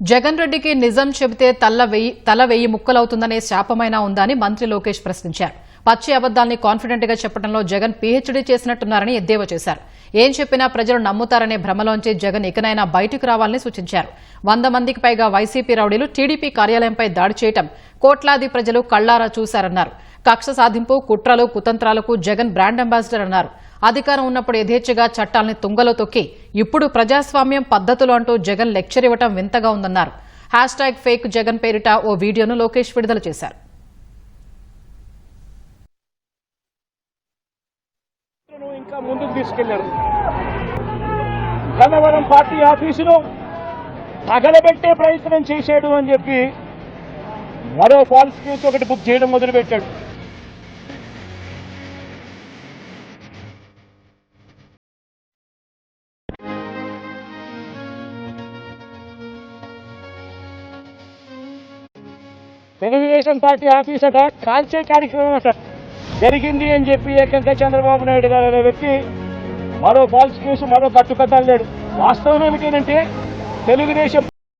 జగన్ రెడ్డికి నిజం చెబితే తల్ల వెయ్యి తల వెయ్యి ముక్కలవుతుందనే శాపమైనా ఉందని మంత్రి లోకేష్ ప్రశ్నించారు. పచ్చి అబద్దాల్ని కాన్ఫిడెంట్గా చెప్పడంలో జగన్ పీహెచ్డీ చేసినట్టున్నారని ఎద్దేవా చేశారు. ఏం చెప్పినా ప్రజలు నమ్ముతారనే భ్రమలోంచి జగన్ ఇకనైనా బయటకు రావాలని సూచించారు. వంద మందికి పైగా వైసీపీ రౌడీలు టీడీపీ కార్యాలయంపై దాడి చేయటం కోట్లాది ప్రజలు కళ్ళారా చూశారన్నారు. కక్ష సాధింపు కుట్రలు కుతంత్రాలకు జగన్ బ్రాండ్ అంబాసిడర్ అన్నారు. అధికారం ఉన్నప్పుడు యథేచ్ఛగా చట్టాల్ని తుంగలో తొక్కి ఇప్పుడు ప్రజాస్వామ్యం పద్ధతులు అంటూ జగన్ లెక్చర్ ఇవ్వటం వింతగా ఉందన్నారు. హ్యాష్ ట్యాగ్ ఫేక్ జగన్ పేరిట ఓ వీడియోను లోకేష్ విడుదల చేశారు. ఇంకా ముందుకు తీసుకెళ్ళారు. గన్నవరం పార్టీ ఆఫీసును తగలబెట్టే ప్రయత్నం చేశాడు అని చెప్పి మరో ఫాల్స్ కేసు ఒకటి బుక్ చేయడం మొదలుపెట్టాడు. తెలుగుదేశం పార్టీ ఆఫీస్ అట కాల్చే కార్యక్రమం అట జరిగింది అని చెప్పి ఏకంగా చంద్రబాబు నాయుడు గారు అనే వ్యక్తి మరో ఫాల్స్ కేసు మరో కట్టుకథ లేడు. వాస్తవం ఏమిటంటే తెలుగుదేశం